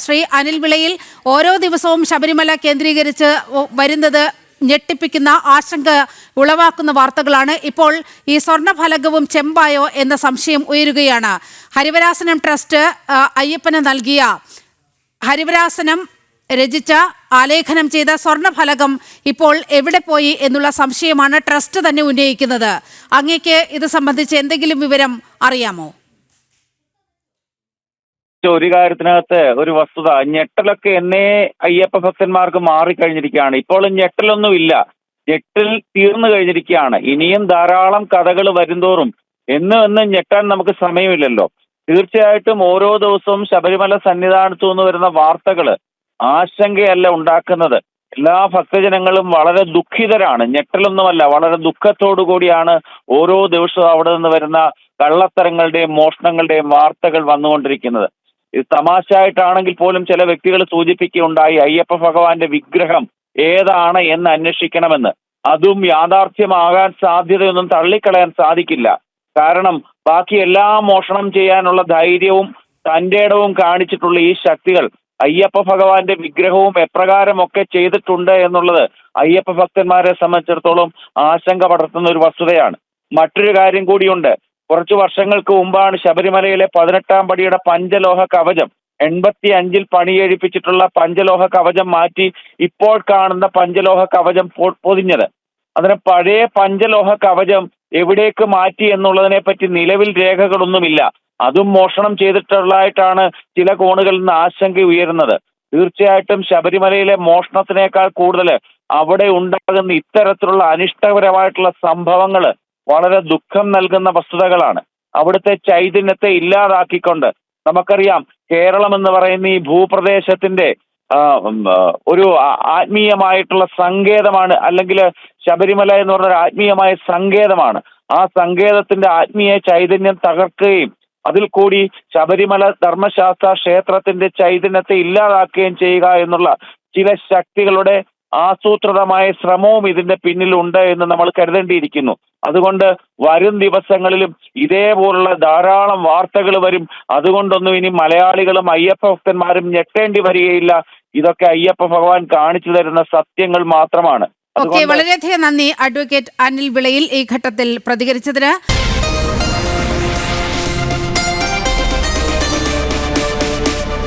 ശ്രീ അനിൽ വിളയിൽ ഓരോ ദിവസവും ശബരിമല കേന്ദ്രീകരിച്ച് വരുന്നത് ഞെട്ടിപ്പിക്കുന്ന ആശങ്ക ഉളവാക്കുന്ന വാർത്തകളാണ്. ഇപ്പോൾ ഈ സ്വർണഫലകവും ചെമ്പായോ എന്ന സംശയം ഉയരുകയാണ്. ഹരിവരാസനം ട്രസ്റ്റ് അയ്യപ്പന് നൽകിയ ഹരിവരാസനം രചിച്ച ആലേഖനം ചെയ്ത സ്വർണഫലകം ഇപ്പോൾ എവിടെ പോയി എന്നുള്ള സംശയമാണ് ട്രസ്റ്റ് തന്നെ ഉന്നയിക്കുന്നത്. അങ്ങേക്ക് ഇത് സംബന്ധിച്ച് എന്തെങ്കിലും വിവരം അറിയാമോ? ഒരു കാര്യത്തിനകത്ത് ഒരു വസ്തുത. ഞെട്ടലൊക്കെ എന്നെ അയ്യപ്പ ഭക്തന്മാർക്ക് മാറിക്കഴിഞ്ഞിരിക്കുകയാണ്. ഇപ്പോൾ ഞെട്ടലൊന്നുമില്ല ഞെട്ടിൽ തീർന്നു കഴിഞ്ഞിരിക്കുകയാണ്. ഇനിയും ധാരാളം കഥകൾ വരുംതോറും എന്നും എന്നും ഞെട്ടാൻ നമുക്ക് സമയമില്ലല്ലോ. തീർച്ചയായിട്ടും ഓരോ ദിവസവും ശബരിമല സന്നിധാനത്തു നിന്ന് വരുന്ന വാർത്തകൾ ആശങ്കയല്ല ഉണ്ടാക്കുന്നത്. എല്ലാ ഭക്തജനങ്ങളും വളരെ ദുഃഖിതരാണ്. ഞെട്ടലൊന്നുമല്ല വളരെ ദുഃഖത്തോടു കൂടിയാണ് ഓരോ ദിവസവും അവിടെ നിന്ന് വരുന്ന കള്ളത്തരങ്ങളുടെയും മോഷണങ്ങളുടെയും വാർത്തകൾ വന്നുകൊണ്ടിരിക്കുന്നത്. ഇത് തമാശയായിട്ടാണെങ്കിൽ പോലും ചില വ്യക്തികൾ സൂചിപ്പിക്കുകയുണ്ടായി അയ്യപ്പ ഭഗവാന്റെ വിഗ്രഹം ഏതാണ് എന്ന് അന്വേഷിക്കണമെന്ന്. അതും യാഥാർത്ഥ്യമാകാൻ സാധ്യതയൊന്നും തള്ളിക്കളയാൻ സാധിക്കില്ല. കാരണം ബാക്കി എല്ലാം മോഷണം ചെയ്യാനുള്ള ധൈര്യവും തന്റെ ഇടവും കാണിച്ചിട്ടുള്ള ഈ ശക്തികൾ അയ്യപ്പ ഭഗവാന്റെ വിഗ്രഹവും എപ്രകാരമൊക്കെ ചെയ്തിട്ടുണ്ട് എന്നുള്ളത് അയ്യപ്പ ഭക്തന്മാരെ സംബന്ധിച്ചിടത്തോളം ആശങ്ക പടർത്തുന്ന ഒരു വസ്തുതയാണ്. മറ്റൊരു കാര്യം കൂടിയുണ്ട്. കുറച്ചു വർഷങ്ങൾക്ക് മുമ്പാണ് ശബരിമലയിലെ പതിനെട്ടാം പടിയുടെ പഞ്ചലോഹ കവചം എൺപത്തി അഞ്ചിൽ പണിയെഴുപ്പിച്ചിട്ടുള്ള പഞ്ചലോഹ കവചം മാറ്റി ഇപ്പോൾ കാണുന്ന പഞ്ചലോഹ കവചം പൊതിഞ്ഞത്. അതിന് പഴയ പഞ്ചലോഹ കവചം എവിടേക്ക് മാറ്റി എന്നുള്ളതിനെ പറ്റി നിലവിൽ രേഖകളൊന്നുമില്ല. അതും മോഷണം ചെയ്തിട്ടുള്ളതായിട്ടാണ് ചില കോണുകളിൽ നിന്ന് ആശങ്ക ഉയരുന്നത്. തീർച്ചയായിട്ടും ശബരിമലയിലെ മോഷണത്തിനേക്കാൾ കൂടുതൽ അവിടെ ഉണ്ടാകുന്ന ഇത്തരത്തിലുള്ള അനിഷ്ടപരമായിട്ടുള്ള സംഭവങ്ങൾ വളരെ ദുഃഖം നൽകുന്ന വസ്തുതകളാണ്. അവിടുത്തെ ചൈതന്യത്തെ ഇല്ലാതാക്കിക്കൊണ്ട് നമുക്കറിയാം കേരളം എന്ന് പറയുന്ന ഈ ഭൂപ്രദേശത്തിന്റെ ഒരു ആത്മീയമായിട്ടുള്ള സങ്കേതമാണ് അല്ലെങ്കിൽ ശബരിമല എന്ന് പറഞ്ഞ ഒരു ആത്മീയമായ സങ്കേതമാണ്. ആ സങ്കേതത്തിന്റെ ആത്മീയ ചൈതന്യം തകർക്കുകയും അതിൽ കൂടി ശബരിമല ധർമ്മശാസ്ത്ര ക്ഷേത്രത്തിന്റെ ചൈതന്യത്തെ ഇല്ലാതാക്കുകയും ചെയ്യുക എന്നുള്ള ചില ശക്തികളുടെ ആസൂത്രിതമായ ശ്രമവും ഇതിന്റെ പിന്നിലുണ്ട് എന്ന് നമ്മൾ കരുതേണ്ടിയിരിക്കുന്നു. അതുകൊണ്ട് വരും ദിവസങ്ങളിലും ഇതേപോലുള്ള ധാരാളം വാർത്തകൾ വരും. അതുകൊണ്ടൊന്നും ഇനി മലയാളികളും അയ്യപ്പ ഭക്തന്മാരും ഞെട്ടേണ്ടി വരികയില്ല. ഇതൊക്കെ അയ്യപ്പ ഭഗവാൻ കാണിച്ചു തരുന്ന സത്യങ്ങൾ മാത്രമാണ്. ഓക്കെ വളരെയധികം നന്ദി അഡ്വക്കേറ്റ് അനിൽ വിളയിൽ ഈ ഘട്ടത്തിൽ പ്രതികരിച്ചതിന്.